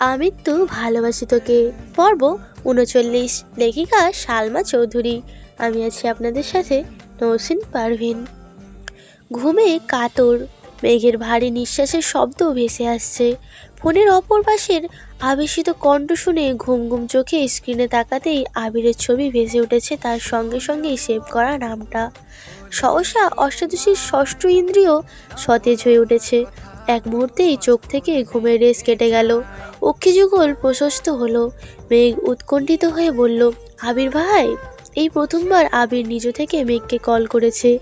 আমি তো ভালোবাসি তোকে। পর্ব উনচল্লিশ। লেখিকা সালমা চৌধুরী। আমি আছি আপনাদের সাথে নৌসিন পারভিন। ঘুমে কাতর। মেঘের ভারী নিঃশ্বাসের শব্দ ভেসে আসছে। ফোনের অপর পাশের আবেশিত কণ্ঠ শুনে ঘুম ঘুম চোখে স্ক্রিনে তাকাতেই আবিরের ছবি ভেসে উঠেছে তার সঙ্গে সঙ্গে সেভ করা নামটা। সহসা অষ্টাদশীর ষষ্ঠ ইন্দ্রিয় সতেজ হয়ে উঠেছে। এক মুহূর্তেই চোখ থেকে ঘুমের রেস কেটে গেল। অক্ষিযুগল প্রশস্ত হলো। মেঘ উৎকণ্ঠিত হয়ে বলল, আবির ভাই, এই প্রথমবার আবির নিজ থেকে মেঘকে কল করেছে।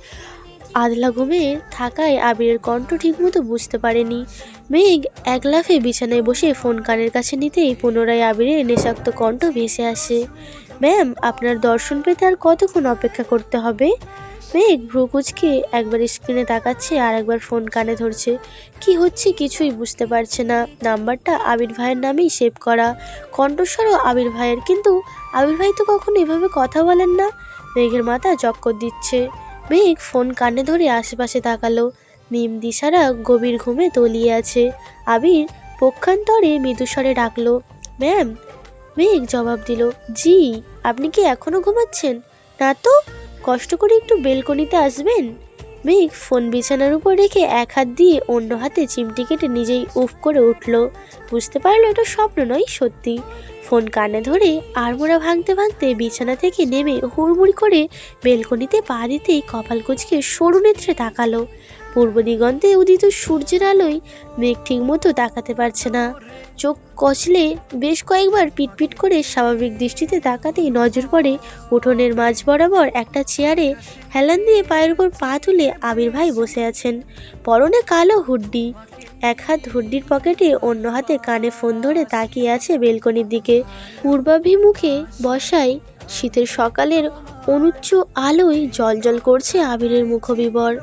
আদলা ঘুমে থাকায় আবিরের কণ্ঠ ঠিকমতো বুঝতে পারেনি। মেঘ এক লাফে বিছানায় বসে ফোন কানের কাছে নিতেই পুনরায় আবিরের নেশাক্ত কণ্ঠ ভেসে আসে। ম্যাম, আপনার দর্শন পেতে আর কতক্ষণ অপেক্ষা করতে হবে? মেঘ ভ্রুকুচকে একবার স্ক্রিনে তাকাচ্ছে আর একবার ফোন কানে ধরছে। কি হচ্ছে কিছুই বুঝতে পারছে না। নাম্বারটা আবির ভাইয়ের নামেই সেভ করা। কণ্ঠস্বরও আবির ভাইয়ের, কিন্তু আবির ভাই তো কখনো এভাবে কথা বলেন না। মেঘের মাথা চক্কর দিচ্ছে। মেঘ ফোন কানে ধরে আশেপাশে তাকালো। মিম দিশারা গভীর ঘুমে তলিয়ে আছে। আবির পক্ষান্তরে মৃদুস্বরে ডাকলো, ম্যাম? মেঘ জবাব দিল, জি, আপনি কি এখনও ঘুমাচ্ছেন? না তো। কষ্ট করে একটু বেলকনিতে আসবেন? মেঘ ফোন বিছানার উপর রেখে এক হাত দিয়ে অন্য হাতে চিমটি কেটে নিজেই উফ করে উঠল। বুঝতে পারল এটা স্বপ্ন নয়, সত্যি। ফোন কানে ধরে আড়মোড়া ভাঙতে ভাঙতে বিছানা থেকে নেমে হুড়মুড়ি করে বেলকনিতে পা দিতেই কপাল কুচকে সরু নেত্রে তাকালো। পূর্ব দিগন্তে উদিত সূর্যের আলোয় মেঘ ঠিক মতো তাকাতে পারছে না। চোখ কচলে বেশ কয়েকবার পিটপিট করে স্বাভাবিক দৃষ্টিতে তাকাতেই নজর পড়ে উঠোনের মাঝ বরাবর একটা চেয়ারে হেলান দিয়ে পায়ের উপর পা তুলে আবির ভাই বসে আছেন। পরনে কালো হুড্ডি, এক হাত হুড্ডির পকেটে অন্য হাতে কানে ফোন ধরে তাকিয়ে আছে বেলকনির দিকে। পূর্বাভিমুখে বসায় শীতের সকালের অনুচ্চ আলোয় জলজল করছে আবিরের মুখবিবর।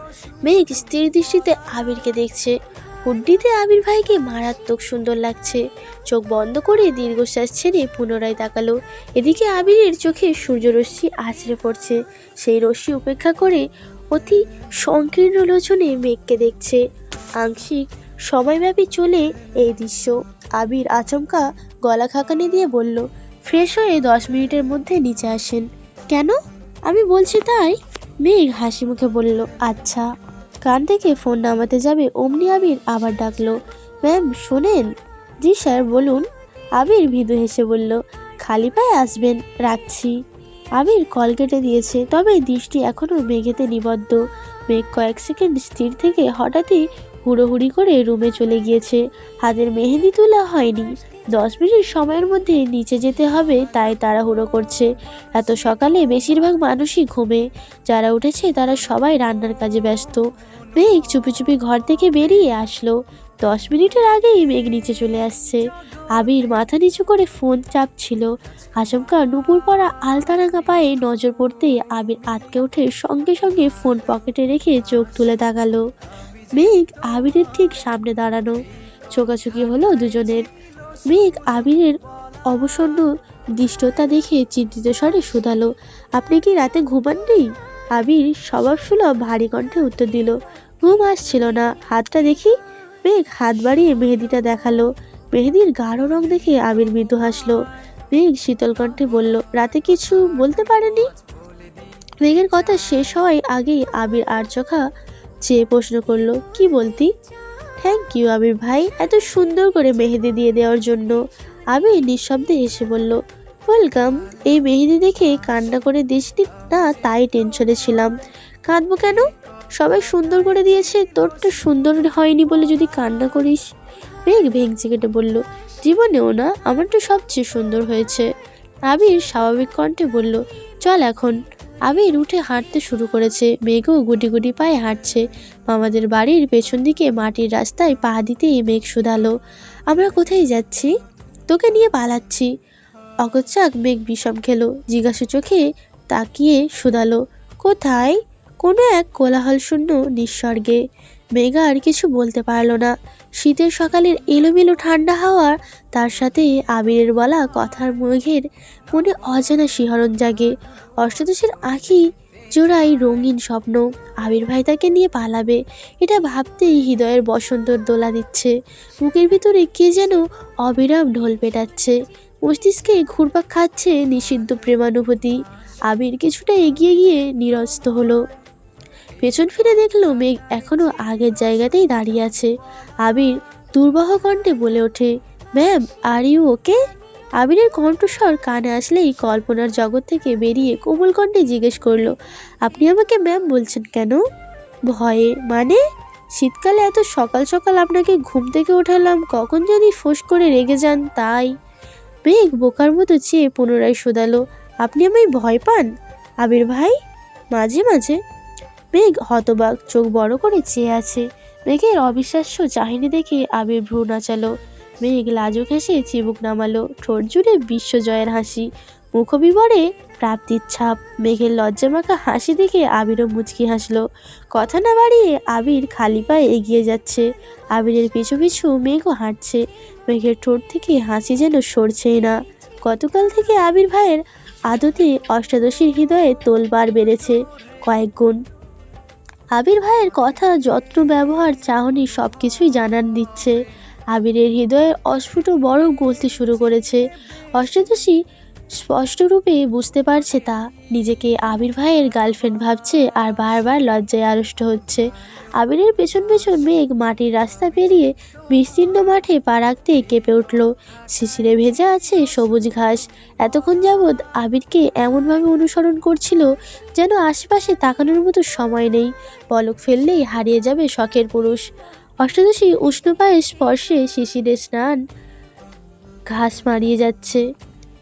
মেঘ স্থির দৃষ্টিতে আবিরকে দেখছে। হুড্ডিতে আবির ভাইকে মারাত্মক সুন্দর লাগছে। চোখ বন্ধ করে দীর্ঘশ্বাস ছেড়ে পুনরায় তাকালো। এদিকে আবিরের চোখে সূর্যরশ্মি আছড়ে পড়ছে। সেই রশ্মি উপেক্ষা করে অতি সংকীর্ণ লোচনে মেঘকে দেখছে। আংশিক সময়ব্যাপী চলে এই দৃশ্য। আবির আচমকা গলা খাকানি দিয়ে বলল ফ্রেশ হয়ে দশ মিনিটের মধ্যে নিচে আসেন। কেন? আমি বলছি তাই। মেঘ হাসি মুখে বলল আচ্ছা। কান থেকে ফোন নামাতে যাবে অমনি আবির আবার ডাকলো, ম্যাম, শোনেন। জি স্যার, বলুন। আবির ভিদু হেসে বলল, খালি পায়ে আসবেন, রাখছি। আবির কল কেটে দিয়েছে, তবে দৃষ্টি এখনও মেঘেতে নিবদ্ধ। মেঘ কয়েক সেকেন্ড স্থির থেকে হঠাৎই হুড়োহুড়ি করে রুমে চলে গিয়েছে। হাতের মেহেদি তোলা হয়নি। দশ মিনিট সময়ের মধ্যে নিচে যেতে হবে, তাই তাড়াহুড়ো করছে। এত সকালে বেশিরভাগ মানুষই ঘুমে। যারা উঠেছে, তারা সবাই রান্নার কাজে ব্যস্ত। মেঘ চুপি চুপি ঘর থেকে বেরিয়ে আসলো। দশ মিনিটের আগেই মেঘ নিচে চলে আসছে। আবির মাথা নিচু করে ফোন চাপছিল। আচমকা নুপুর পরা আলতারাঙা পায়ে নজর পড়তেই আবির আটকে উঠে সঙ্গে সঙ্গে ফোন পকেটে রেখে চোখ তুলে তাকালো। মেঘ আবিরের ঠিক সামনে দাঁড়ানো। চোকাচুকি হলো দুজনের। মেঘ আবিরের অবসন্ন দৃষ্টতা দেখে চিন্তিত স্বরে শুধালো, আপনি কি রাতে ঘুমাননি আবির স্বভাবসুলভ ভারী কণ্ঠে উত্তর দিল, ঘুম আসছিল না, হাতটা দেখি? মেঘ হাত বাড়িয়ে মেহেদিটা দেখাল, মেহেদির গাঢ় রং দেখে আবির মৃদু হাসলো, মেঘ শীতল কণ্ঠে বলল, রাতে কিছু বলতে পারেনি মেঘের কথা শেষ হওয়ার আগেই আবির আর চোখা চেয়ে প্রশ্ন করল, কি বলতি? থ্যাংক ইউ আমির ভাই, এত সুন্দর করে মেহেদি দিয়ে দেওয়ার জন্য। আবির নিঃশব্দে হেসে বলল ওয়েলকাম এই মেহেদি দেখে কান্না করে দিসনি না, তাই টেনশনে ছিলাম। কাঁদবো কেন? সবাই সুন্দর করে দিয়েছে, তোরটা সুন্দর হয়নি বলে যদি কান্না করিস? মেঘ ভেঙচি কেটে বলল, জীবনেও না, আমারটা সবচেয়ে সুন্দর হয়েছে। আবির স্বাভাবিক কণ্ঠে বলল, চল এখন। আবির উঠে হাঁটতে শুরু করেছে, মেঘও গুটি গুটি পায়ে হাঁটছে। মামাদের বাড়ির পেছন দিকে মাটির রাস্তায় পা দিতেই মেঘ শুধালো। আমরা কোথায় যাচ্ছি? তোকে নিয়ে পালাচ্ছি। অকচ্ছাক মেঘ বিষম খেলো, জিজ্ঞাসা চোখে তাকিয়ে শুধালো, কোথায়? কোনো এক কোলাহল শূন্য নিঃস্বর্গে। মেঘা আর কিছু বলতে পারল না। শীতের সকালের এলোমেলো ঠান্ডা হাওয়া তার সাথে আবিরের বলা কথার মেঘের মনে অজানা শিহরণ জাগে। অষ্টাদশের আঁখি জোড়াই রঙিন স্বপ্ন আবির ভাই তাকে নিয়ে পালাবে। এটা ভাবতেই হৃদয়ের বসন্তর দোলা দিচ্ছে। বুকের ভিতরে কে যেন অবিরাম ঢোল পেটাচ্ছে। মস্তিষ্কে ঘুরপাক খাচ্ছে নিষিদ্ধ প্রেমানুভূতি। আবির কিছুটা এগিয়ে গিয়ে নিরস্ত হলো। পেছন ফিরে দেখল মেঘ এখনও আগের জায়গাতেই দাঁড়িয়ে আছে। আবির দুর্বাহ কণ্ঠে বলে ওঠে, ম্যাম আর ইউ ওকে আবিরের কণ্ঠস্বর কানে আসলেই কল্পনার জগৎ থেকে বেরিয়ে কোমল কণ্ঠে জিজ্ঞেস করল, আপনি আমাকে ম্যাম বলছেন কেন? ভয়ে? মানে? শীতকালে এত সকাল সকাল আপনাকে ঘুম থেকে ওঠালাম কখন যদি ফোঁস করে রেগে যান, তাই? মেঘ বোকার মতো চেয়ে পুনরায় শোধালো, আপনি আমায় ভয় পান? আবির ভাই? মাঝে মাঝে? মেঘ হতবাক, চোখ বড় করে চেয়ে আছে। মেঘের অবিশ্বাস্য চাহিনি দেখে আবির ভ্রু নাচালো। মেঘ লাজুক হেসে চিবুক নামালো। ঠোঁট জুড়ে বিশ্বজয়ের হাসি। মুখবিবরে প্রাপ্তির ছাপ। মেঘের লজ্জামাখা হাসি দেখে আবিরও মুচকি হাসলো। কথা না বাড়িয়ে আবির খালি পায়ে এগিয়ে যাচ্ছে। আবিরের পিছু পিছু মেঘও হাঁটছে। মেঘের ঠোঁট থেকে হাসি যেন সরছেই না। গতকাল থেকে আবির ভাইয়ের আদতে অষ্টাদশীর হৃদয়ে তোলবার বেড়েছে কয়েক গুণ। আবির ভাইয়ের কথা, যত্ন, ব্যবহার, চাহনি সব কিছুই জানান দিচ্ছে। আবিরের হৃদয়ে অস্ফুট বড় গলতে শুরু করেছে। অষ্টাদশী স্পষ্টরূপে বুঝতে পারছে তা। নিজেকে আবির ভাইয়ের গার্লফ্রেন্ড ভাবছে আর বারবার লজ্জায় আড়ষ্ট হচ্ছে। আবিরের পেছন পেছন মেঘ মাটির রাস্তা পেরিয়ে বিস্তীর্ণ মাঠে পা রাখতে কেঁপে উঠল। শিশিরে ভেজা আছে সবুজ ঘাস। এতক্ষণ যাবৎ আবিরকে এমনভাবে অনুসরণ করছিল যেন আশেপাশে তাকানোর মতো সময় নেই। পলক ফেললেই হারিয়ে যাবে শখের পুরুষ। অষ্টাদশী উষ্ণ পায়ের স্পর্শে শিশিরে স্নান। ঘাস মারিয়ে যাচ্ছে।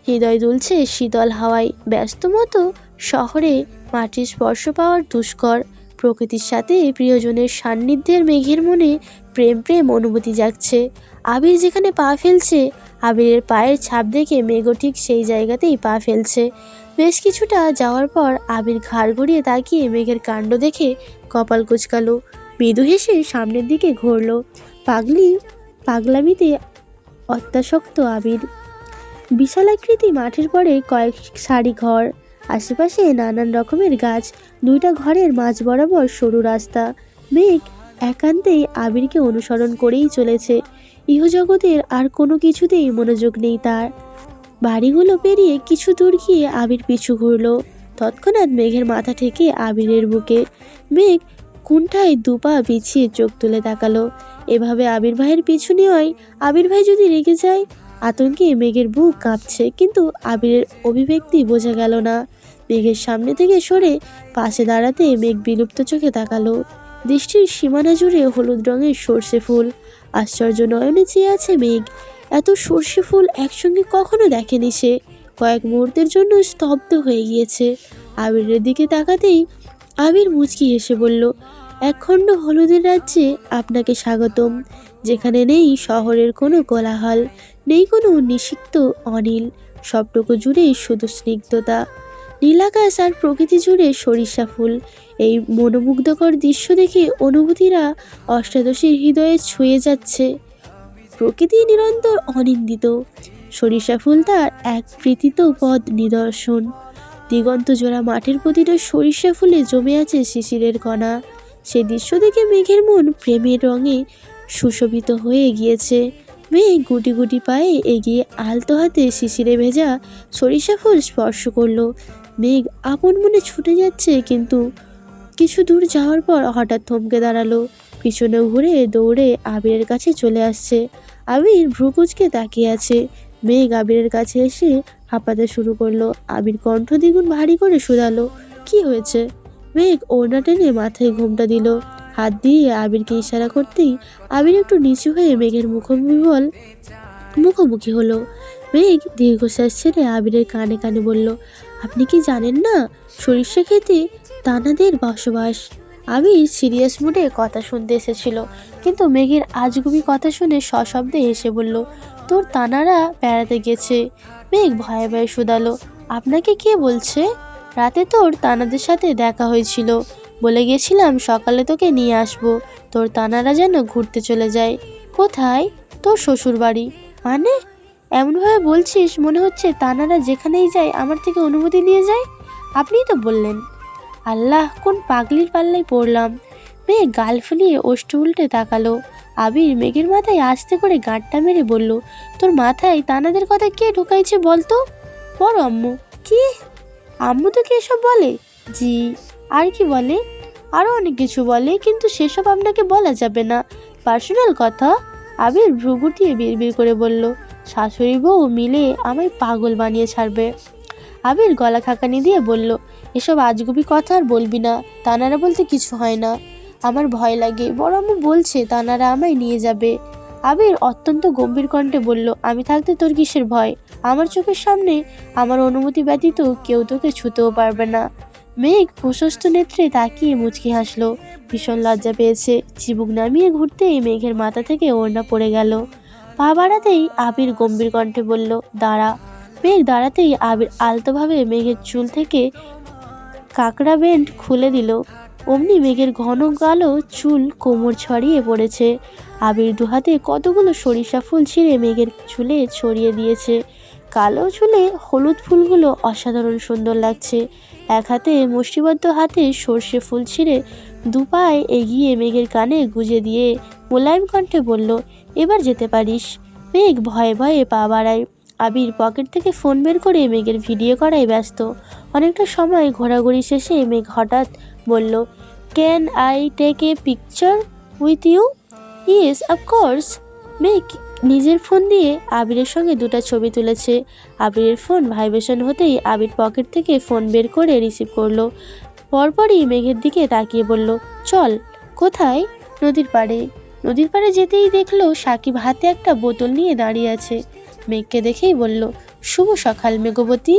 হৃদয় দুলছে শীতল হাওয়ায়। ব্যস্ত মতো শহরে মাটির স্পর্শ পাওয়ার দুষ্কর। প্রকৃতির সাথে প্রিয়জনের সান্নিধ্যের মেঘের মনে প্রেম প্রেম অনুভূতি জাগছে। আবির যেখানে পা ফেলছে, আবিরের পায়ের ছাপ দেখে মেঘও ঠিক সেই জায়গাতেই পা ফেলছে। বেশ কিছুটা যাওয়ার পর আবির ঘাড় ঘুরিয়ে তাকিয়ে মেঘের কাণ্ড দেখে কপাল কুচকালো। মৃদু হেসে সামনের দিকে ঘুরল। পাগলি, পাগলামিতে অত্যাসক্ত আবির। বিশালাকৃতি মাঠের পরে কয়েক সারি ঘর, আশেপাশে নানান রকমের গাছ, দুইটা ঘরের মাঝ বরাবর সরু রাস্তা। মেঘ একান্তেই আবিরকে অনুসরণ করেই চলেছে। ইহজগতের আর কোনো কিছুতেই মনোযোগ নেই তার। বাড়িগুলো পেরিয়ে কিছু দূর গিয়ে আবির পিছু ঘুরল। তৎক্ষণাৎ মেঘের মাথা থেকে আবিরের বুকে। মেঘ কুণ্ঠায় দুপা বিছিয়ে চোখ তুলে তাকালো। এভাবে আবির ভাইয়ের পিছু নেওয়ায় আবির ভাই যদি রেগে যায়, আতঙ্কে মেঘের বুক কাঁপছে, কিন্তু আবিরের অভিব্যক্তি বোঝা গেল না। মেঘের সামনে থেকে সরে পাশে দাঁড়াতে মেঘ বিলুপ্ত চোখে তাকালো। দৃষ্টির সীমানা জুড়ে হলুদ রঙের সর্ষে ফুল। আশ্চর্য নয়নে চেয়ে আছে মেঘ। এত সর্ষে ফুল একসঙ্গে কখনো দেখেনি সে। কয়েক মুহূর্তের জন্য স্তব্ধ হয়ে গিয়েছে। আবিরের দিকে তাকাতেই আবির মুচকি হেসে বলল একখণ্ড হলুদের রাজ্যে আপনাকে স্বাগতম। যেখানে নেই শহরের কোনো কোলাহল, নেই কোনো নিষিক্ত অনিল। সবটুকু জুড়ে শুধু স্নিগ্ধতা। নীলাকাশ আর প্রকৃতি জুড়ে সরিষা ফুল। এই মনোমুগ্ধকর দৃশ্য দেখে অনুভূতিরা অষ্টাদশীর হৃদয়ে ছুঁয়ে যাচ্ছে। প্রকৃতি নিরন্তর অনিন্দিত। সরিষা ফুল তার এক প্রীতিত পদ নিদর্শন। দিগন্ত জোড়া মাঠের প্রতিটা সরিষা ফুলে জমে আছে শিশিরের কণা। সে দৃশ্য দেখে মেঘের মন প্রেমের রঙে সুশোভিত হয়ে গিয়েছে। মেঘ গুটি গুটি পায়ে এগিয়ে আলতো হাতে শিশিরে ভেজা সরিষা ফুল স্পর্শ করল। মেঘ আপন মনে ছুটে যাচ্ছে, কিন্তু কিছু দূর যাওয়ার পর হঠাৎ থমকে দাঁড়াল। পিছনে ঘুরে দৌড়ে আবিরের কাছে চলে আসছে। আবির ভ্রুকুচকে তাকিয়ে আছে। মেঘ আবিরের কাছে এসে হাঁপাতে শুরু করল। আবির কণ্ঠ দ্বিগুণ ভারী করে শুধালো, কি হয়েছে? মেঘ ওড়না টেনে মাথায় ঘুমটা দিল। হাত দিয়ে আবিরকে ইশারা করতেই আবির একটু নিচু হয়ে মেঘের মুখবিবল মুখোমুখি হলো। মেঘ দীর্ঘশ্বাস ছেড়ে আবিরের কানে কানে বলল, আপনি কি জানেন না, সরিষা খেতে তানাদের বসবাস? আবির সিরিয়াস মুডে কথা শুনতে এসেছিল, কিন্তু মেঘের আজগুবি কথা শুনে সশব্দে হেসে বলল, তোর তানারা বেড়াতে গেছে। মেঘ ভয়ে ভয়ে শুধালো, আপনাকে কে বলছে? রাতে তোর তানাদের সাথে দেখা হয়েছিল। বলে গেছিলাম সকালে তোকে নিয়ে আসব। তোর তানারা যেন ঘুরতে চলে যায়। কোথায়? তোর শ্বশুর বাড়ি মানে? এমনভাবে বলছিস মনে হচ্ছে তানারা যেখানেই যায় আমার থেকে অনুমতি নিয়ে যায়? আপনিই তো বললেন। আল্লাহ, কোন পাগলির পাল্লায় পড়লাম। মেয়ে গাল ফুলিয়ে ওষ্ঠ উল্টে তাকালো। আবির মেঘের মাথায় আস্তে করে গাঁটটা মেরে বলল, তোর মাথায় তানাদের কথা কে ঢুকাইছে বলতো? বড় আম্মু। কি? আম্মু তো কি এসব বলে? জি। আর কি বলে? আরও অনেক কিছু বলে, কিন্তু সেসব আপনাকে বলা যাবে না। পার্সোনাল কথা? আবির ভ্রু গুটিয়ে বিড়বিড় করে বলল, শাশুড়ি বউ মিলে আমায় পাগল বানিয়ে ছাড়বে। আবির গলা খাকানি দিয়ে বলল, এসব আজগুবি কথা আর বলবি না। তানারা বলতে কিছু হয় না। আমার ভয় লাগে। বড় আম্মু বলছে, তানারা আমায় নিয়ে যাবে। আবির অত্যন্ত গম্ভীর কণ্ঠে বলল, আমি থাকতে তোর কিসের ভয়? আমার চোখের সামনে আমার অনুমতি ব্যতীত কেউ তোকে ছুতেও পারবে না। মেঘ প্রশস্ত নেত্রে তাকিয়ে মুচকি হাসলো। ভীষণ লজ্জা পেয়েছে। চিবুক নামিয়ে ঘুরতেই মেঘের মাথা থেকে ওড়না পড়ে গেল। পা বাড়াতেই আবির গম্ভীর কণ্ঠে বলল, দাঁড়া। মেঘ দাঁড়াতেই আবির আলতোভাবে মেঘের চুল থেকে কাঁকড়া বেন্ড খুলে দিল। অমনি মেঘের ঘন কালো চুল কোমর ছড়িয়ে পড়েছে। আবির দুহাতে কতগুলো সরিষা ফুল ছিঁড়ে মেঘের চুলে ছড়িয়ে দিয়েছে। কালো চুলে হলুদ ফুলগুলো অসাধারণ সুন্দর লাগছে। এক হাতে মুষ্টিবদ্ধ হাতে সর্ষে ফুল ছিঁড়ে দুপায়ে এগিয়ে মেঘের কানে গুজে দিয়ে মোলায়েম কণ্ঠে বলল, এবার যেতে পারিস। মেঘ ভয়ে ভয়ে পা বাড়ায়। আবির পকেট থেকে ফোন বের করে মেঘের ভিডিও করায় ব্যস্ত। অনেকটা সময় ঘোরাঘুরি শেষে মেঘ হঠাৎ বলল can I take a picture with you yes of course Megh নিজের ফোন দিয়ে আবিরের সঙ্গে দুটো ছবি তুলেছে। আবিরের ফোন ভাইব্রেশন হতেই আবির পকেট থেকে ফোন বের করে রিসিভ করল। পরপরই মেঘের দিকে তাকিয়ে বলল, চল, কোথায়? নদীর পাড়ে। নদীর পাড়ে যেতেই দেখল সাকিব হাতে একটা বোতল নিয়ে দাঁড়িয়ে আছে। মেঘকে দেখেই বলল, শুভ সকাল মেঘবতী।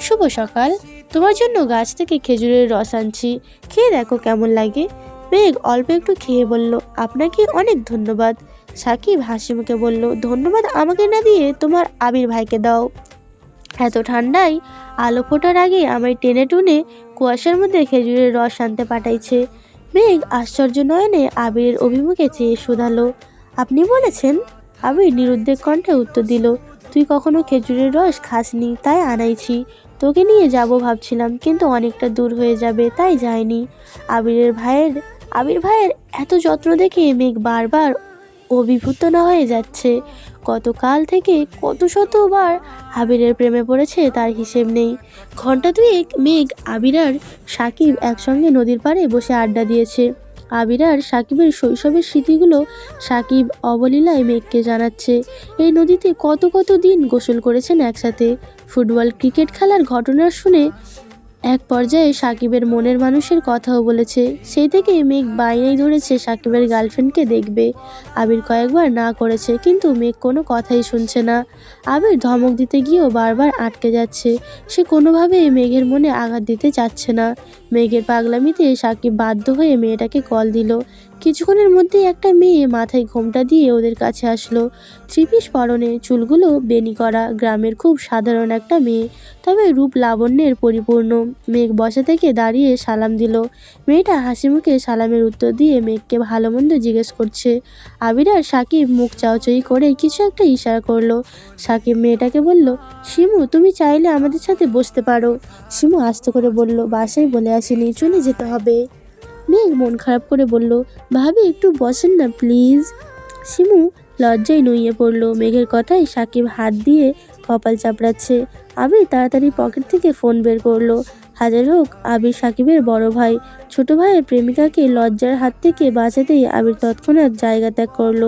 শুভ সকাল। তোমার জন্য গাছ থেকে খেজুরের রস আনছি। খেয়ে দেখো কেমন লাগে। মেঘ অল্প একটু খেয়ে বলল, আপনাকে অনেক ধন্যবাদ। সাকিব হাসি মুখে বলল, ধন্যবাদ আমাকে না দিয়ে তোমার আবির ভাইকে দাও। এত ঠান্ডায় আলো ফোটার আগে আমায় টেনে টুনে কুয়াশার মধ্যে খেজুরের রস আনতে পাঠাইছে। মেঘ আশ্চর্য নয়নে আবিরের অভিমুখে চেয়ে শোধালো, আপনি বলেছেন? আবির নিরুদ্বেগ কণ্ঠে উত্তর দিল, তুই কখনো খেজুরের রস খাসনি, তাই আনাইছি। তোকে নিয়ে যাব ভাবছিলাম, কিন্তু অনেকটা দূর হয়ে যাবে, তাই যায়নি আবিরের ভাইয়ের, আবির ভাইয়ের এত যত্ন দেখে মেঘ বারবার অভিভূত না হয়ে যাচ্ছে। গতকাল থেকে কত শতবার আবিরের প্রেমে পড়েছে তার হিসেব নেই। ঘণ্টা দুয়েক মেঘ আবির আর সাকিব একসঙ্গে নদীর পাড়ে বসে আড্ডা দিয়েছে। আবির আর সাকিবের শৈশবের স্মৃতিগুলো সাকিব অবলীলায় মেঘকে জানাচ্ছে। এই নদীতে কত কত দিন গোসল করেছেন একসাথে? ফুটবল ক্রিকেট খেলার ঘটনা শুনে এক পর্যায়ে সাকিবের মনের মানুষের কথাও বলেছে। সেই থেকে মেঘ বাইরেই ধরেছে সাকিবের গার্লফ্রেন্ডকে দেখবে। আবির কয়েকবার না করেছে, কিন্তু মেঘ কোনো কথাই শুনছে না। আবির ধমক দিতে গিয়েও বারবার আটকে যাচ্ছে। সে কোনোভাবে মেঘের মনে আঘাত দিতে চাচ্ছে না। মেঘের পাগলামিতে সাকিব বাধ্য হয়ে মেয়েটাকে কল দিল। কিছুক্ষণের মধ্যেই একটা মেয়ে মাথায় ঘোমটা দিয়ে ওদের কাছে আসলো। ত্রিপিস পরনে চুলগুলো বেনি করা গ্রামের খুব সাধারণ একটা মেয়ে, তবে রূপ লাবণ্যের পরিপূর্ণ। মেঘ বসা থেকে দাঁড়িয়ে সালাম দিল। মেয়েটা হাসি মুখে সালামের উত্তর দিয়ে মেঘকে ভালো মন্দ জিজ্ঞেস করছে। আবির আর সাকিব মুখ চাওচাই করে কিছু একটা ইশারা করল। সাকিব মেয়েটাকে বলল, শিমু, তুমি চাইলে আমাদের সাথে বসতে পারো। শিমু আস্তে করে বলল, বাসায় বলে আসিনি, চলে যেতে হবে। মেঘ মন খারাপ করে বলল, ভাবি, একটু বসেন না প্লিজ শিমু লজ্জায় নুইয়ে পড়ল। মেঘের কথায় সাকিব হাত দিয়ে কপাল চাপড়াচ্ছে। আবির তাড়াতাড়ি পকেট থেকে ফোন বের করল। হাজার হোক, আবির সাকিবের বড় ভাই। ছোট ভাইয়ের প্রেমিকাকে লজ্জার হাত থেকে বাঁচাতেই আবির তৎক্ষণাৎ জায়গা ত্যাগ করল।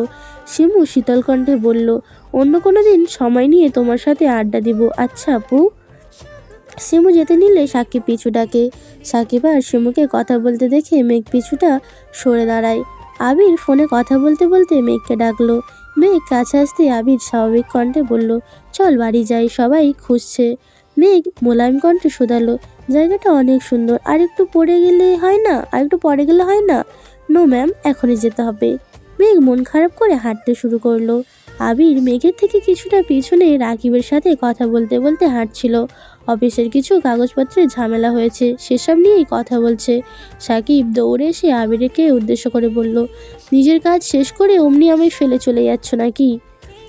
শিমু শীতল কণ্ঠে বলল, অন্য কোনো দিন সময় নিয়ে তোমার সাথে আড্ডা দিব। আচ্ছা আপু? শিমু যেতে নিলে সাকিব পিছু ডাকে। সাকিব আর শিমুকে কথা বলতে দেখে মেঘ পিছুটা সরে দাঁড়ায়। আবির ফোনে কথা বলতে বলতে মেঘকে ডাকলো। মেঘ কাছে আসতে আবির স্বাভাবিক কণ্ঠে বলল, চল বাড়ি যাই, সবাই খুঁজছে। মেঘ মোলায়েম কণ্ঠে শোধালো, জায়গাটা অনেক সুন্দর, আর একটু পড়ে গেলে হয় না? আর একটু পরে গেলে হয় না? নো ম্যাম, এখনই যেতে হবে। মেঘ মন খারাপ করে হাঁটতে শুরু করল। আবির মেঘের থেকে কিছুটা পিছনে রাকিবের সাথে কথা বলতে বলতে হাঁটছিল। অফিসের কিছু কাগজপত্রের ঝামেলা হয়েছে, সেসব নিয়েই কথা বলছে। সাকিব দৌড়ে এসে আবিরকে উদ্দেশ্য করে বলল, নিজের কাজ শেষ করে অমনি আমি ফেলে চলে যাচ্ছ নাকি?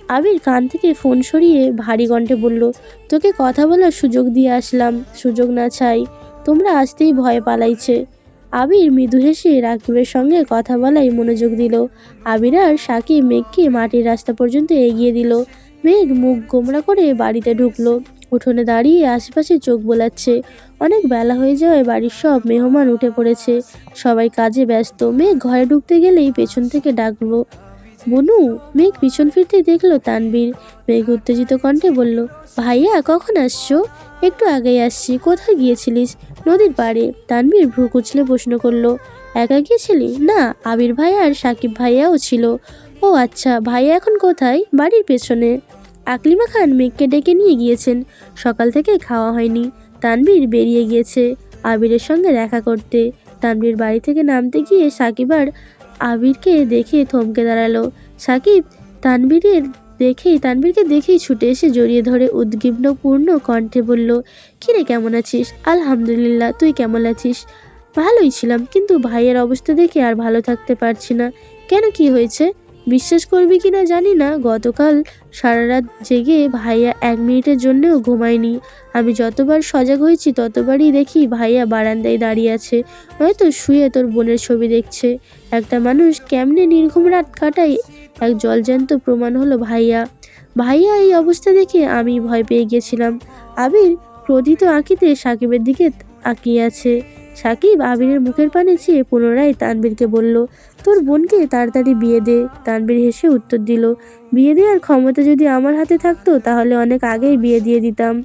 আবির কান থেকে ফোন সরিয়ে ভারী কণ্ঠে বলল, তোকে কথা বলার সুযোগ দিয়ে আসলাম। সুযোগ না চাই। তোমরা আসতেই ভয় পালাইছে। আবির মৃদু হেসে রাকিবের সঙ্গে কথা বলাই মনোযোগ দিল। আবির আর সাকিব মেঘকে মাটির রাস্তা পর্যন্ত এগিয়ে দিল। মেঘ মুখ গোমরা করে বাড়িতে ঢুকলো। উঠোনে দাঁড়িয়ে আশেপাশে চোখ বোলাচ্ছে। অনেক বেলা হয়ে যাওয়ায় বাড়ির সব মেহমান উঠে পড়েছে। সবাই কাজে ব্যস্ত। মেঘ ঘরে ঢুকতে গেলেই পেছন থেকে ডাকলো বনু মেঘ পিছন ফিরতে দেখল তানবীর। মেঘ উত্তেজিত কণ্ঠে বলল, ভাইয়া, কখন আসছো? একটু আগেই আসছি। কোথায় গিয়েছিলিস? নদীর পাড়ে। তানবীর ভ্রু কুচলে প্রশ্ন করল, একা গিয়েছিলি? না, আবির ভাইয়া আর সাকিব ভাইয়াও ছিল। ও আচ্ছা ভাইয়া এখন কোথায়? বাড়ির পেছনে? আকলিমা খান মেঘকে ডেকে নিয়ে গিয়েছেন। সকাল থেকে খাওয়া হয়নি। তানবীর বেরিয়ে গিয়েছে আবিরের সঙ্গে দেখা করতে। তানবীর বাড়ি থেকে নামতে গিয়ে সাকিব আর আবিরকে দেখে থমকে দাঁড়াল। সাকিব তানবীরের দেখেই তানবীরকে দেখেই ছুটে এসে জড়িয়ে ধরে উদ্গিগ্নপূর্ণ কণ্ঠে বলল, কিরে, কেমন আছিস? আলহামদুলিল্লাহ, তুই কেমন আছিস? ভালোই ছিলাম, কিন্তু ভাইয়ের অবস্থা দেখে আর ভালো থাকতে পারছি না। কেন কি হয়েছে? বিশ্বাস করবি কি না জানি না। গতকাল সারা রাত জেগে ভাইয়া এক মিনিটের জন্যও ঘুমায়নি। আমি যতবার সজাগ হয়েছি, ততবারই দেখি ভাইয়া বারান্দায় দাঁড়িয়ে আছে। হয়তো শুয়ে তোর বোনের ছবি দেখছে। একটা মানুষ কেমনে নির্ঘুম রাত কাটায়, এক জলজ্যান্ত প্রমাণ হলো ভাইয়া। ভাইয়া এই অবস্থা দেখে আমি ভয় পেয়ে গেছিলাম। আবির ক্রোধিত আঁকিতে সাকিবের দিকে আঁকিয়ে আছে। সাকিব আবিরের মুখের পানে চেয়ে পুনরায় তানবীরকে বলল, তোর বোনকে তাড়াতাড়ি বিয়ে দে। তানবীর হেসে উত্তর দিল, বিয়ে দেওয়ার ক্ষমতা যদি আমার হাতে থাকতো, তাহলে অনেক আগেই বিয়ে দিয়ে দিতাম।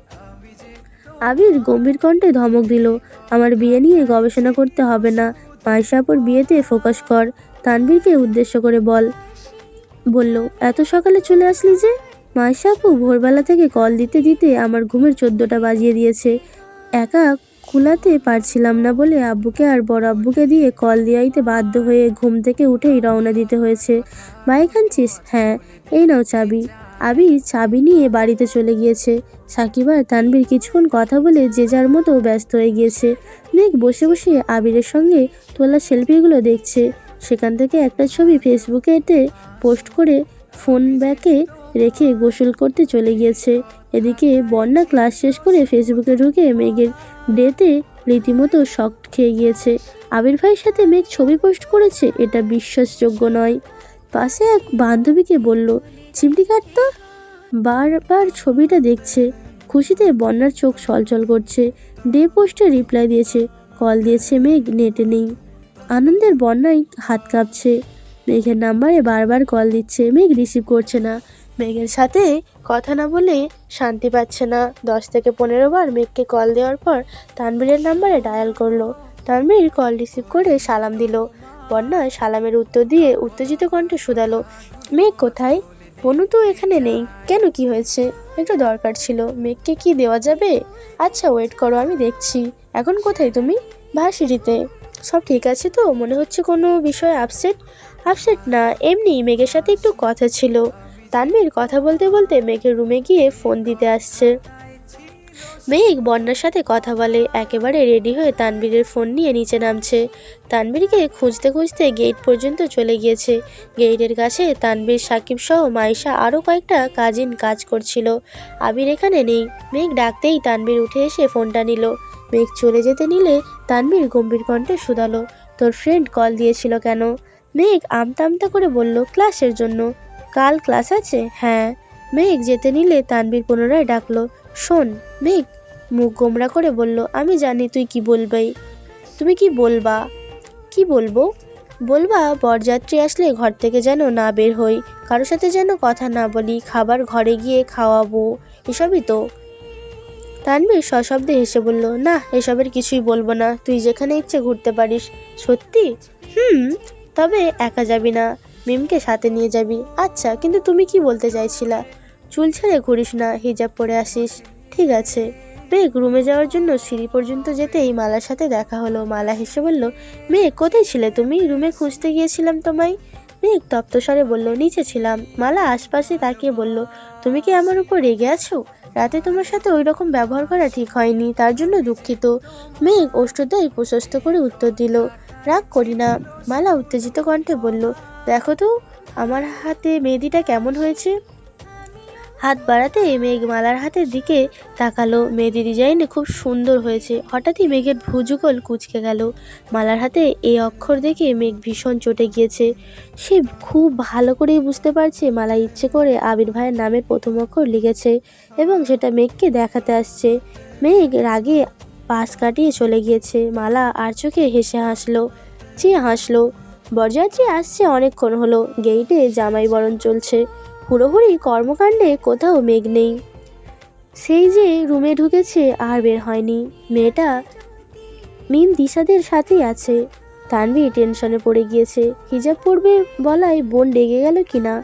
আবির গম্ভীর কণ্ঠে ধমক দিল, আমার বিয়ে নিয়ে গবেষণা করতে হবে না, মাইশাপুর বিয়েতে ফোকাস কর। তানবীরকে উদ্দেশ্য করে বল, বলল, এত সকালে চলে আসলি যে? মাইশাপু ভোরবেলা থেকে কল দিতে দিতে আমার ঘুমের চোদ্দোটা বাজিয়ে দিয়েছে। একা কুলাতে পারছিলাম না বলে আব্বুকে আর বড় আব্বুকে দিয়ে কল দিয়াইতে বাধ্য হয়ে ঘুম থেকে উঠেই রওনা দিতে হয়েছে। বাইক আনছিস? হ্যাঁ। এই নাও চাবি। আবি চাবি নিয়ে বাড়িতে চলে গিয়েছে। সাকিব আর তানবীর কিছুক্ষণ কথা বলে যে যার মতো ব্যস্ত হয়ে গিয়েছে। মেঘ বসে বসে আবিরের সঙ্গে তোলা সেলফিগুলো দেখছে। সেখান থেকে একটা ছবি ফেসবুকে এতে পোস্ট করে ফোন ব্যাকে রেখে গোসল করতে চলে গিয়েছে। এদিকে বন্যা ক্লাস শেষ করে ফেসবুকে ঢুকে মেঘের ডেতে রীতিমতো শক খেয়ে গিয়েছে। আবির ভাইয়ের সাথে মেঘ ছবি পোস্ট করেছে, এটা বিশ্বাসযোগ্য নয়। পাশে এক বান্ধবীকে বলল, চিমটি কাটতো বারবার ছবিটা দেখছে। খুশিতে বন্যার চোখ ছলছল করছে। ডে পোস্টে রিপ্লাই দিয়েছে, কল দিয়েছে মেঘ, নেটে নেই। আনন্দের বন্যায় হাত কাঁপছে। মেঘের নাম্বারে বারবার কল দিচ্ছে, মেঘ রিসিভ করছে না। মেঘের সাথে কথা না বলে শান্তি পাচ্ছে না। দশ থেকে পনেরো বার মেঘকে কল দেওয়ার পর তানবীরের নাম্বারে ডায়াল করল। তানবীর কল রিসিভ করে সালাম দিল। বন্যা সালামের উত্তর দিয়ে উত্তেজিত কণ্ঠে শুধালো। মেঘ কোথায়? বনু তো এখানে নেই। কেন কি হয়েছে? একটু দরকার ছিল। মেঘকে কি দেওয়া যাবে? আচ্ছা ওয়েট করো, আমি দেখছি। এখন কোথায় তুমি? ভার্সিটিতে। সব ঠিক আছে তো? মনে হচ্ছে কোনো বিষয়ে আপসেট আপসেট না, এমনি মেঘের সাথে একটু কথা ছিল। তানবীর কথা বলতে বলতে মেঘের রুমে গিয়ে ফোন দিতে আসছে। মেঘ বন্যার সাথে কথা বলে, একেবারে রেডি হয়ে তানবীরের ফোন নিয়ে নিচে নামছে। তানবীরকে খুঁজতে খুঁজতে গেট পর্যন্ত চলে গিয়েছে। গেটের কাছে তানবীর সাকিব সহ মাইশা আরও কয়েকটা কাজিন কাজ করছিল। আবির এখানে নেই। মেঘ ডাকতেই তানবীর উঠে এসে ফোনটা নিল। মেঘ চলে যেতে নিলে তানবীর গম্ভীর কণ্ঠে শুধালো, তোর ফ্রেন্ড কল দিয়েছিল কেন? মেঘ আমতা আমতা করে বলল, ক্লাসের জন্য। কাল ক্লাস আছে? হ্যাঁ। মেঘ যেতে নিলে তানবীর পুনরায় ডাকলো, শোন, মেঘ। মুখ গোমরা করে বলল, আমি জানি তুই কি বলবাই তুমি কি বলবা? কি বলব? বলবা, বরযাত্রী আসলে ঘর থেকে যেন না বের হই কারোর সাথে যেন কথা না বলি, খাবার ঘরে গিয়ে খাওয়াবো, এসবই তো। তানবীর সশব্দে হেসে বলল, না, এসবের কিছুই বলব না, তুই যেখানে ইচ্ছে ঘুরতে পারিস। সত্যি? হুম, তবে একা যাবি না। মিমকে সাথে নিয়ে যাবি। আচ্ছা কিন্তু তুমি কি বলতে চাইছিলা? চুল ছেড়ে ঘুরিস না, হিজাব পরে আসিস। ঠিক আছে। মেঘ রুমে যাওয়ার জন্য সিঁড়ি পর্যন্ত যেতেই মালার সাথে দেখা হলো। মালা হেসে বলল মেঘ কোথায় ছিলে তুমি? রুমে খুঁজতে গিয়েছিলাম তোমায়? মেঘ তপ্তস্বরে বলল, নিচে ছিলাম। মালা আশপাশে তাকিয়ে বলল, তুমি কি আমার উপর রেগে আছো? রাতে তোমার সাথে ওই রকম ব্যবহার করা ঠিক হয়নি, তার জন্য দুঃখিত। মেঘ অষ্টদয় প্রশস্ত করে উত্তর দিল, রাগ করি না। মালা উত্তেজিত কণ্ঠে বলল দেখো তো, আমার হাতে মেহেদিটা কেমন হয়েছে? হাত বাড়াতে মেঘ মালার হাতের দিকে তাকালো। মেহেদি ডিজাইনে খুব সুন্দর হয়েছে। হঠাৎই মেঘের ভুজুগল কুচকে গেল। মালার হাতে এই অক্ষর দেখে মেঘ ভীষণ চটে গিয়েছে। সে খুব ভালো করেই বুঝতে পারছে মালা ইচ্ছে করে আবির ভাইয়ের নামের প্রথম অক্ষর লিখেছে এবং সেটা মেঘকে দেখাতে আসছে। মেঘ রাগে পাশ কাটিয়ে চলে গিয়েছে। মালা আর চোখে হেসে হাসলো। চেয়ে হাসলো বরযাত্রী আসছে অনেকক্ষণ হলো। গেইটে জামাই বরণ চলছে। হুড়োহুড়ি কর্মকাণ্ডে কোথাও মেঘ নেই। সেই যে রুমে ঢুকেছে আর বের হয়নি। মেয়েটা মিম দিশাদের সাথেই আছে। তানভি টেনশনে পড়ে গিয়েছে। হিজাব পড়বে বলায় বোন ডেগে গেল কিনা?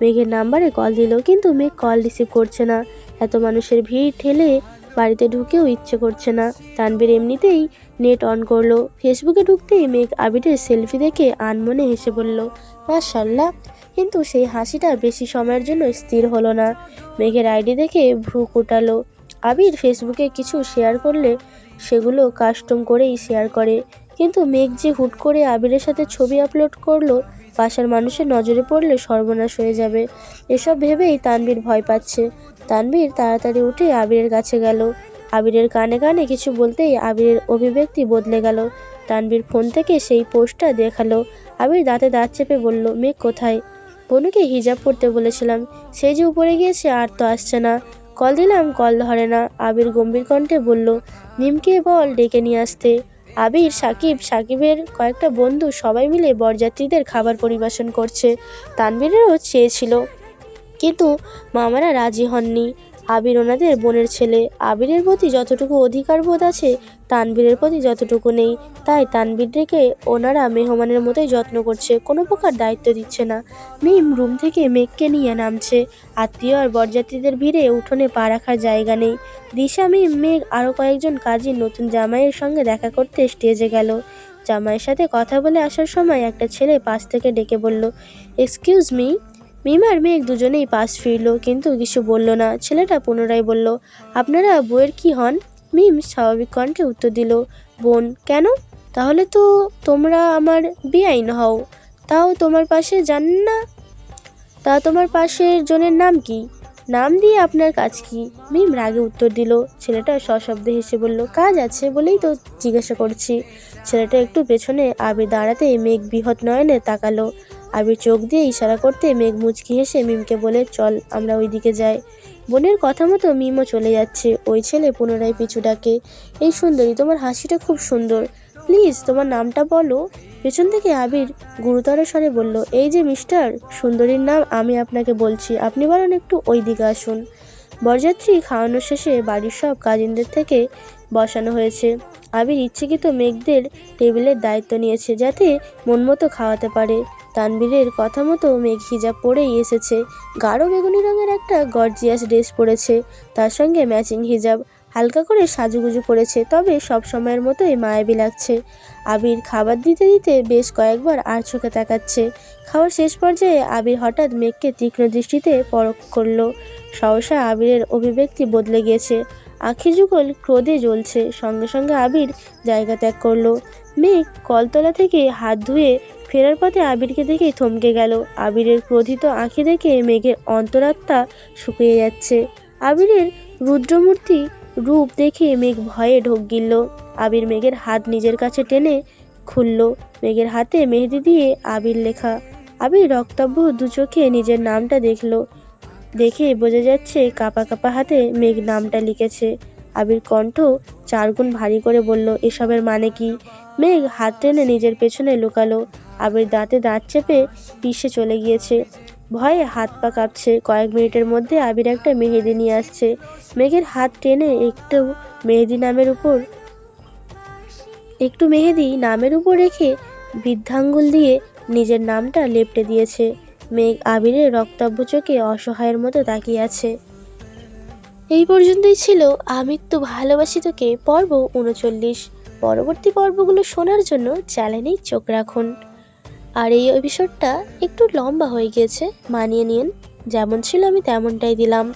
মেঘের নাম্বারে কল দিল, কিন্তু মেঘ কল রিসিভ করছে না। এত মানুষের ভিড় ঠেলে বাড়িতে ঢুকেও ইচ্ছে করছে না। তানবীর এমনিতেই নেট অন করল। ফেসবুকে ঢুকতেই মেঘ আবিরের সেলফি দেখে আনমনে হেসে বলল মাশাল্লাহ কিন্তু সেই হাসিটা বেশি সময়ের জন্য স্থির হলো না। মেঘের আইডি দেখে ভ্রু কুটালো। আবির ফেসবুকে কিছু শেয়ার করলে সেগুলো কাস্টম করেই শেয়ার করে। কিন্তু মেঘ যে হুট করে আবিরের সাথে ছবি আপলোড করল, বাসার মানুষের নজরে পড়লে সর্বনাশ হয়ে যাবে। এসব ভেবেই তানবীর ভয় পাচ্ছে। তানবীর তাড়াতাড়ি উঠে আবিরের কাছে গেল। আবিরের কানে কানে কিছু বলতেই আবিরের অভিব্যক্তি বদলে গেল। তানবীর ফোন থেকে সেই পোস্টটা দেখাল। আবির দাঁতে দাঁত চেপে বলল, মেঘ কোথায়? বনুকে হিজাব পড়তে বলেছিলাম, সে যে উপরে গিয়েছে আর তো আসছে না। কল দিলাম, কল ধরে না। আবির গম্ভীর কণ্ঠে বলল, নিমকে বল ডেকে নিয়ে আসতে। আবির, সাকিব, সাকিবের কয়েকটা বন্ধু সবাই মিলে বরযাত্রীদের খাবার পরিবেশন করছে। তানবীরেরও চেয়েছিল কিন্তু মামারা রাজি হননি। আবির ওনাদের বোনের ছেলে। আবিরের প্রতি যতটুকু অধিকার বোধ আছে তানবীরের প্রতি যতটুকু নেই, তাই তানবীরকে ওনারা মেহমানের মতোই যত্ন করছে, কোনো প্রকার দায়িত্ব দিচ্ছে না। মিম রুম থেকে মেঘকে নিয়ে নামছে। আত্মীয় আর বরযাত্রীদের ভিড়ে উঠোনে পা রাখার জায়গা নেই। দিশা, মিম, মেঘ আরও কয়েকজন কাজী নতুন জামাইয়ের সঙ্গে দেখা করতে স্টেজে গেল। জামাইয়ের সাথে কথা বলে আসার সময় একটা ছেলে পাশ থেকে ডেকে বলল, এক্সকিউজ মি। মিম আর মেঘ দুজনেই পাশ ফিরলো, কিন্তু কিছু বলল না। ছেলেটা পুনরায় বলল, আপনারা বউয়ের কি হন? মিম স্বাভাবিক কণ্ঠে উত্তর দিল, বোন, কেন? তাহলে তো তোমরা আমার বেআইন হও। তাও তোমার পাশে যান না? তা তোমার পাশের জনের নাম কি? নাম দিয়ে আপনার কাজ কি? মিম রাগে উত্তর দিল, ছেলেটা সশব্দে হেসে বলল, কাজ আছে বলেই তো জিজ্ঞাসা করছি। ছেলেটা একটু পেছনে আবির দাঁড়াতে মেঘ বৃহৎ নয়নে তাকালো। আবির চোখ দিয়ে ইশারা করতে মেঘ মুচকি হেসে মিমকে বলে, চল, আমরা ওই দিকে যাই। বোনের কথা মতো মিমও চলে যাচ্ছে। ওই ছেলে পুনরায় পিছু ডাকে, এই সুন্দরী, তোমার হাসিটা খুব সুন্দর। প্লিজ, তোমার নামটা বলো। পেছন থেকে আবির গুরুতর স্বরে বলল, এই যে মিস্টার, সুন্দরীর নাম আমি আপনাকে বলছি। আপনি বলেন একটু ওই দিকে আসুন। বরযাত্রী খাওয়ানো শেষে বাড়ির সব কাজিনদের থেকে বসানো হয়েছে। আবির ইচ্ছেকৃত মেঘদের টেবিলের দায়িত্ব নিয়েছে যাতে মন মতো খাওয়াতে পারে। তানবীরের কথা মতো মেঘ হিজাব পরেই এসেছে। গাঢ় বেগুনি রঙের একটা গর্জিয়াস ড্রেস পরেছে। তার সঙ্গে ম্যাচিং হিজাব। হালকা করে সাজুগুজু করেছে তবে সব সময়ের মতোই মায়াবী লাগছে। আবির খাবার দিতে দিতে বেশ কয়েকবার আর চোখে তাকাচ্ছে। খাওয়ার শেষ পর্যায়ে আবির হঠাৎ মেঘকে তীক্ষ্ণ দৃষ্টিতে পরখ করল। সহসা আবিরের অভিব্যক্তি বদলে গিয়েছে আখি যুগল ক্রোধে জ্বলছে। সঙ্গে সঙ্গে আবির জায়গা ত্যাগ করল। মেঘ কলতলা থেকে হাত ধুয়ে ফেরার পথে আবিরকে দেখেই থমকে গেল। আবিরের ক্রোধিত আঁখি দেখে মেঘের অন্তরাত্মা শুকিয়ে যাচ্ছে। আবিরের রুদ্রমূর্তি রূপ দেখে মেঘ ভয়ে ঢোক গিলল। আবির মেঘের হাত নিজের কাছে টেনে খুলল। মেঘের হাতে মেহেদি দিয়ে আবির লেখা। আবির রক্তাব্য দু চোখে নিজের নামটা দেখল। দেখে বোঝা যাচ্ছে কাপা কাপা হাতে মেঘ নামটা লিখেছে। আবির কণ্ঠ চারগুণ ভারী করে বলল, এসবের মানে কি? মেঘ হাত টেনে নিজের পেছনে লুকালো। আবির দাঁতে দাঁত চেপে পিষে চলে গিয়েছে। ভয়ে হাত পা কাঁপছে। কয়েক মিনিটের মধ্যে আবির একটা মেহেদি নিয়ে আসছে। মেঘের হাত টেনে একটু মেহেদি নামের উপর একটু মেহেদি নামের উপর রেখে বৃদ্ধাঙ্গুল দিয়ে নিজের নামটা লেপটে দিয়েছে। মেঘ আবিরের রক্তাব্য চোখে অসহায়ের মতো তাকিয়ে আছে। এই পর্যন্তই ছিল আমির তো ভালোবাসি তোকে, পর্ব উনচল্লিশ। পরবর্তী পর্বগুলো শোনার জন্য চ্যানেলেই চোখ রাখুন। আর এই এপিসোডটা একটু লম্বা হয়ে গিয়েছে। মানিয়ে নিন যেমন ছিল আমি তেমনটাই দিলাম।